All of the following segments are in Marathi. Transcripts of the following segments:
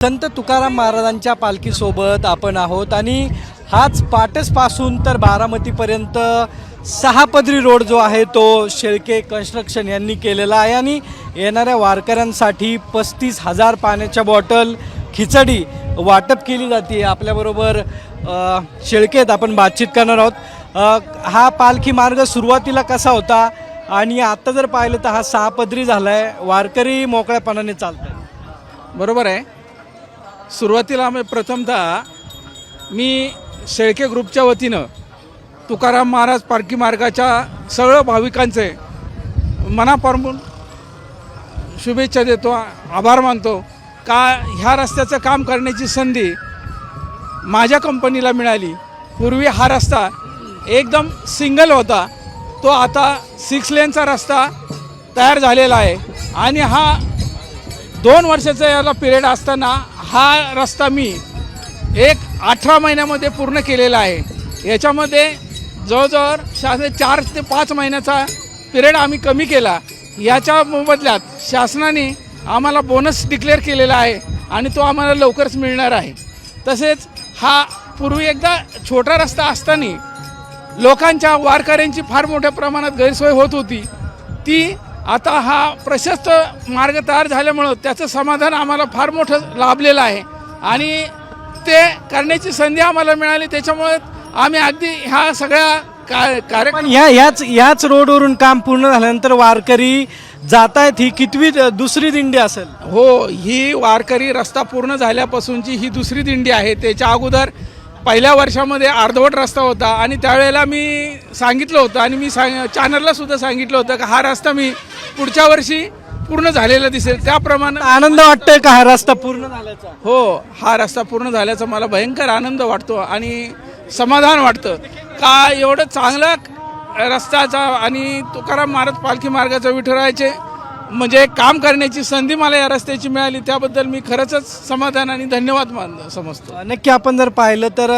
संत तुकाराम महाराजांच्या पालखीसोबत आपण आहोत आणि हाच पाटसपासून तर बारामतीपर्यंत सहा पदरी रोड जो आहे तो शेळके कन्स्ट्रक्शन यांनी केलेला आहे आणि येणाऱ्या वारकऱ्यांसाठी पस्तीस हजार पाण्याच्या बॉटल खिचडी वाटप केली जाते. आपल्याबरोबर शेळकेत आपण बातचीत करणार आहोत. हा पालखी मार्ग सुरुवातीला कसा होता? आणि आत्ता जर पाहिलं तर हा सहा पदरी झाला आहे वारकरी मोकळ्यापणाने चालतात बरोबर आहे. सुरुवातीला आम्ही प्रथमतः मी शेळके ग्रुपच्या वतीनं तुकाराम महाराज पारखी मार्गाच्या सगळं भाविकांचे मनापासून शुभेच्छा देतो आभार मानतो. का ह्या रस्त्याचं काम करण्याची संधी माझ्या कंपनीला मिळाली. पूर्वी हा रस्ता एकदम सिंगल होता. तो आता सिक्स लेनचा रस्ता तयार झालेला आहे. आणि हा दोन वर्षाचा याला पिरियड असताना हा रस्ता मी एक अठरा महिन्यामध्ये पूर्ण केलेला आहे. याच्यामध्ये जवळजवळ शासन चार ते पाच महिन्याचा पिरियड आम्ही कमी केला. याच्या मोबदल्यात शासनाने आम्हाला बोनस डिक्लेअर केलेला आहे आणि तो आम्हाला लवकरच मिळणार आहे. तसेच हा पूर्वी एकदा छोटा रस्ता असताना लोकांच्या वारकऱ्यांची फार मोठ्या प्रमाणात गैरसोय होत होती. ती आता हा प्रशस्त मार्ग तयार झाल्यामुळं त्याचं समाधान आम्हाला फार मोठं लाभलेलं आहे. आणि ते करण्याची संधी आम्हाला मिळाली त्याच्यामुळे आम्ही अगदी ह्या सगळ्या पण ह्या ह्याच ह्याच रोडवरून काम पूर्ण झाल्यानंतर वारकरी जात आहेत ही कितवी दुसरी दिंडी असेल? हो ही वारकरी रस्ता पूर्ण झाल्यापासूनची ही दुसरी दिंडी आहे. त्याच्या अगोदर पहिल्या वर्षामध्ये अर्धवट रस्ता होता आणि त्यावेळेला मी सांगितलं होतं आणि मी सांग चॅनलला सुद्धा सांगितलं होतं की हा रस्ता मी पुढच्या वर्षी पूर्ण झालेला दिसेल. त्याप्रमाणे आनंद वाटतोय का हा रस्ता पूर्ण झाल्याचा? हो हा रस्ता पूर्ण झाल्याचा मला भयंकर आनंद वाटतो आणि समाधान वाटतं. का एवढं चांगला रस्त्याचा आणि तुकाराम महाराज पालखी मार्गाचा विठुरायचे म्हणजे काम करण्याची संधी मला या रस्त्याची मिळाली त्याबद्दल मी खरंच समाधान आणि धन्यवाद मान समजतो. नक्की आपण जर पाहिलं तर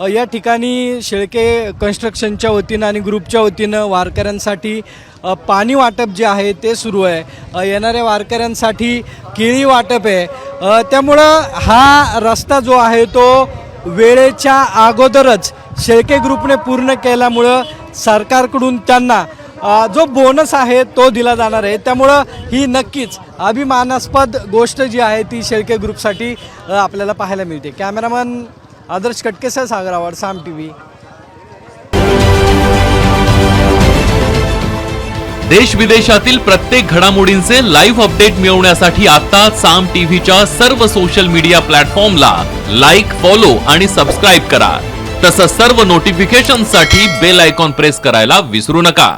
अ, या ठिकाणी शेळके कन्स्ट्रक्शनच्या वतीनं आणि ग्रुपच्या वतीनं वारकऱ्यांसाठी अ, पाणी वाटप जे आहे ते सुरू आहे. अ, येणाऱ्या वारकऱ्यांसाठी केळी वाटप आहे. अ, त्यामुळं हा रस्ता जो आहे तो वेळेच्या अगोदरच शेळके ग्रुपने पूर्ण केल्यामुळं सरकारकडून त्यांना जो बोनस आहे तो दिला जाणार आहे. त्यामुळं ही नक्कीच अभिमानास्पद गोष्ट जी आहे ती शेळके ग्रुपसाठी आपल्याला पाहायला मिळते. कॅमेरामन आदर्श कटकेसह सागरावर साम टी व्ही देश विदेशातील प्रत्येक घडामोडींचे लाईव्ह अपडेट मिळवण्यासाठी आता साम टीव्हीच्या सर्व सोशल मीडिया प्लॅटफॉर्मला लाईक फॉलो आणि सबस्क्राईब करा. तसंच सर्व नोटिफिकेशनसाठी बेल आयकॉन प्रेस करायला विसरू नका.